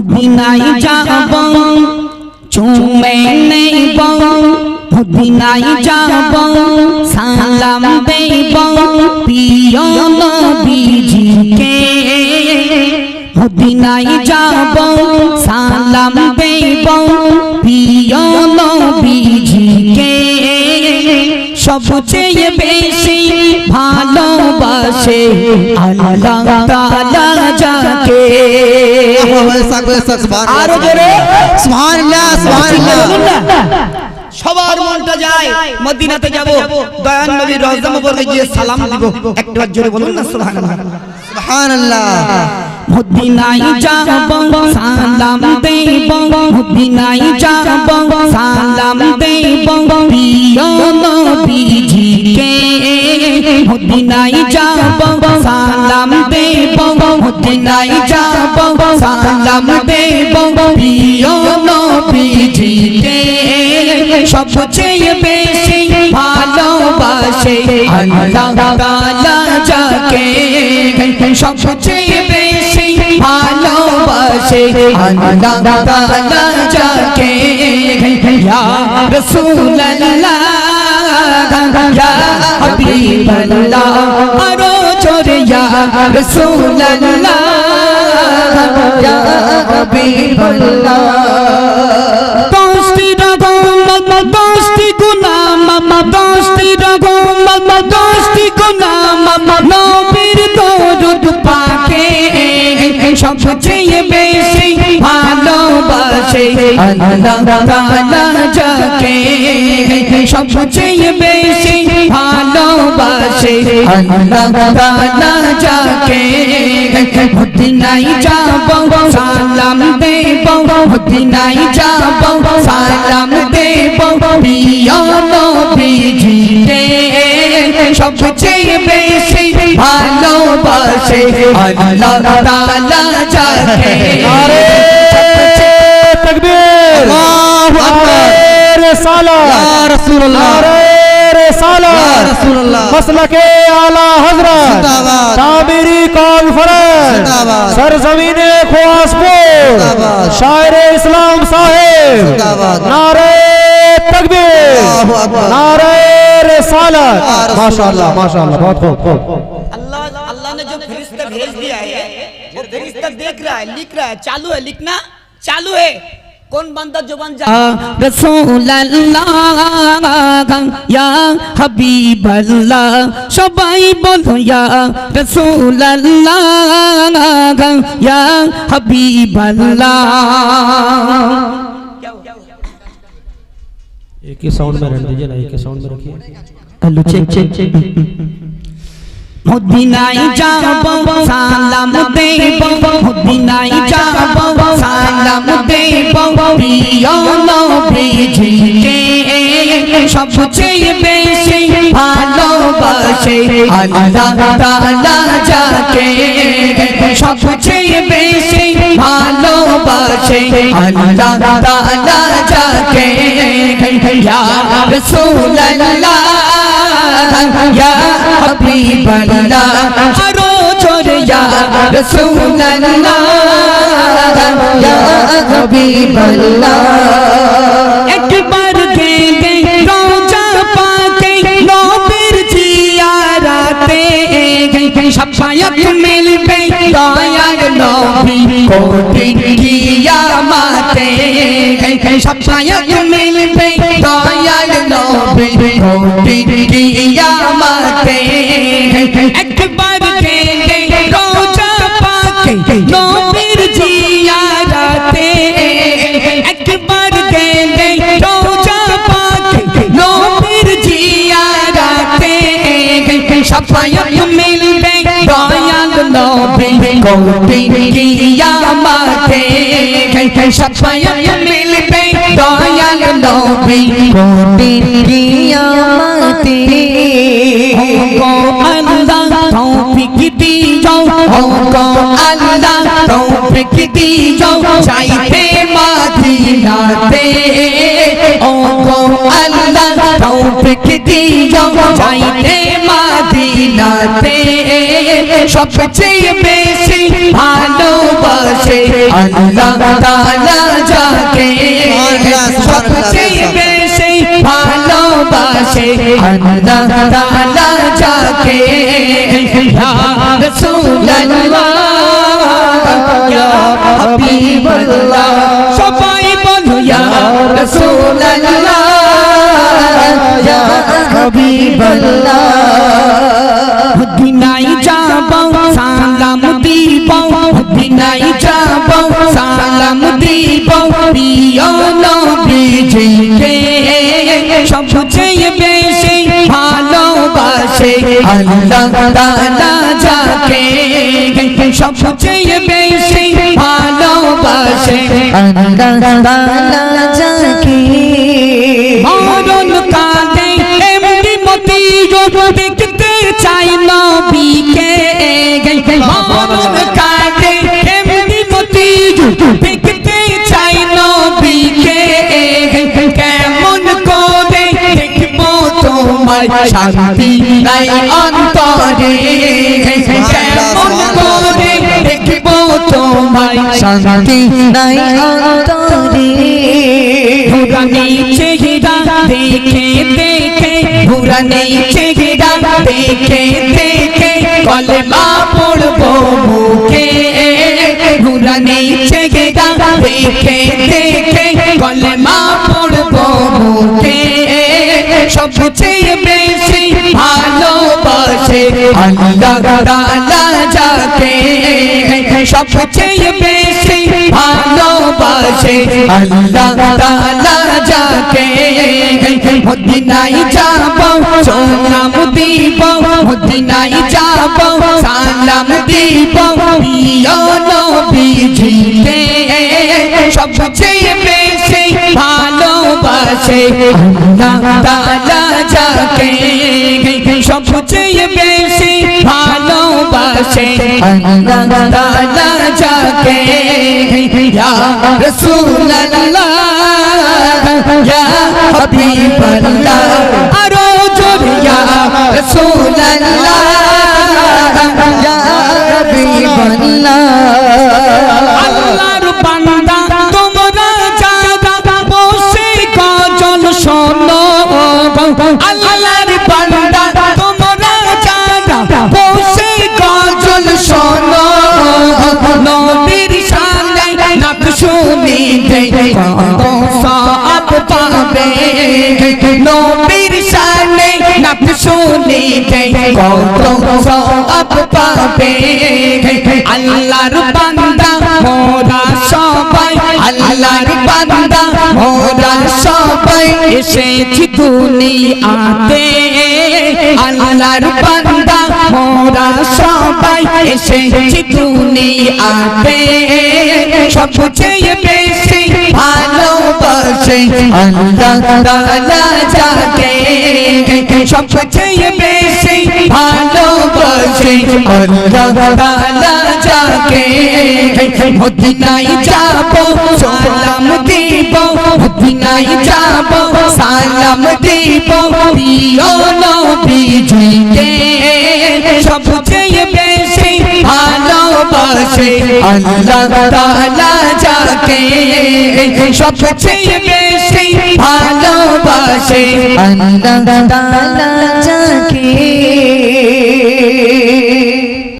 মদিনায় যাব চুমে নেব মদিনায় যাব সালাম দেব প্রিয় নবীজিকে মদিনায় যাব সালাম দেব প্রিয় সবচেয়ে বেশি ভালোবাসে আল্লাহ তাআলা যাকে আরও জোরে। সুবহানাল্লাহ সুবহানাল্লাহ। সবার মনটা যায় মদিনাতে যাব দয়ান নবীর রওজা মুবারকে গিয়ে সালাম দিব। একবার জোরে বলুন না সুবহানাল্লাহ। সুবহানাল্লাহ। মদিনায় যাব সালাম দেব। মদিনায় যাব সালাম দেব। প্রিয় মদিনায় যাব, সালাম দেব, মদিনায় যাব, সালাম দেব, প্রিয় নবীজিকে। সবচেয়ে বেশি ভালোবাসে আল্লাহ তাআলা যাকে। সবচেয়ে বেশি ভালোবাসে আল্লাহ তাআলা যাকে। ইয়া রাসূলুল্লাহ, ইয়া জোরে পাকে সবচেয়ে বেশি ভালোবাসে আল্লাহ ভালোবাসে আল্লাহ যাকে মদিনায় যাব সালাম দেব মদিনায় যাব সালাম দেব প্রিয় নবীজিকে সবচেয়ে বেশি ভালোবাসে আল্লাহ তাআলা যাকে নারে তকবীর আল্লাহু আকবার রিসালাত ইয়া রাসূলুল্লাহ रसालत आला हज़रत। सरजमीन खुआसपुर शायर इस्लाम साहेब। नारे तकबीर। नारे रसालत। माशाल्लाह माशाल्लाह बहुत खूब खूब। अल्लाह अल्लाह ने जो फरिश्ता भेज दिया है वो फरिश्ता देख रहा है लिख रहा है चालू है लिखना चालू है। कौन बंदा जुबान जा রসুল্লাহ ইয়া হাবিবাল্লাহ সবাই বলো ইয়া রসুল্লাহ ইয়া হাবিবাল্লাহ एक ही साउंड में रहने दीजिए ना एक ही साउंड में रखिए হ্যালো চেক চেক চেক মদিনায় যাব সালাম দেব। মদিনায় যাব সালাম দেব। প্রিয় নবীজিকে সবচেয়ে বেশি ভালোবাসে। আল্লাহ তাআলা যাকে সবচেয়ে বেশি ভালোবাসে। আল্লাহ তাআলা যাকে ইয়া রাসূলুল্লাহ ইয়া হাবিবাল্লাহ আরও জোরে ইয়া রাসূলুল্লাহ। ইয়া হাবিবাল্লাহ। একবার গেলে রোজা পাকে নবীর জিয়ারাতে সাফায়াত মিলবে দয়ার নবী কোটি কিয়ামাতে সাফায়াত মিলবে দয়ার নবী কোটি কিয়ামাতে একবার গেলে রোজা পাকে, নবীর জিয়ারাতে। একবার গেলে রোজা পাকে, নবীর জিয়ারাতে। সাফায়াত মিলবে দয়াল নবী কোটি কিয়ামাতে। সাফায়াত মিলবে দয়াল নবী কোটি কিয়ামাতে। তৌফিক দিও চাইতে মাদিনাতে ও গো আল্লাহ তৌফিক দিও চাইতে মাদিনাতে সবচেয়ে বেশি ভালোবাসে আল্লাহ তাআলা যাকে সবচেয়ে বেশি ভালোবাসে আল্লাহ তাআলা যাকে ইয়া রাসূলুল্লাহ হাবিবাল্লাহ। দিনাই যাব সালাম দিব। দিনাই যাব সালাম দিব। প্রিয় নবীজিকে সবচেয়ে বেশি ভালোবাসে। আল্লাহ তাআলা যাকে। সবচেয়ে বেশি ভালোবাসে। আল্লাহ তাআলা যাকে। মরণ কালে তোমায় শান্তি নাই অন্তরে। কেমন করে দেখব তোমায় শান্তি নাই অন্তরে। পুরানি চেহারা দেখে দেখে পুরানি চেহারা দেখে দেখে। কলমা যাকে সবচেয়ে বেশি ভালোবাসে। আল্লাহ তাআলা যাকে মদিনায় যাব সালাম দিব মদিনায় যাব সালাম দিব প্রিয় নবীজিকে সবচেয়ে বেশি ভালোবাসে আল্লাহ তাআলা যাকে সবচেয়ে বেশি ভালোবাসে আল্লাহ তাআলা যাকে ইয়া রাসূলুল্লাহ ইয়া হাবিবাল্লাহ আরও জোরে ইয়া রাসূলুল্লাহ ইয়া হাবিবাল্লাহ আল্লাহর নাক শুনিতে কত সব পাবে। আল্লাহর বান্দা, মোরা সবাই, আল্লাহর বান্দা, মোরা সবাই এসেছি দুনিয়াতে। আল্লাহর বান্দা, মোরা সবাই এসেছি দুনিয়াতে সবচেয়ে বেশি ভালোবাসে আল্লাহ তাআলা যাকে সবচেয়ে বেশি ভালোবাসে আল্লাহ তাআলা যাকে মদিনায় যাব, সালাম দিব, মদিনায় যাব, সালাম দিব, প্রিয় নবীজিকে। সবচেয়ে বেশি ভালোবাসে আল্লাহ তাআলা যাকে সবচেয়ে বেশি ভালোবাসে আল্লাহ তাআলা যাকে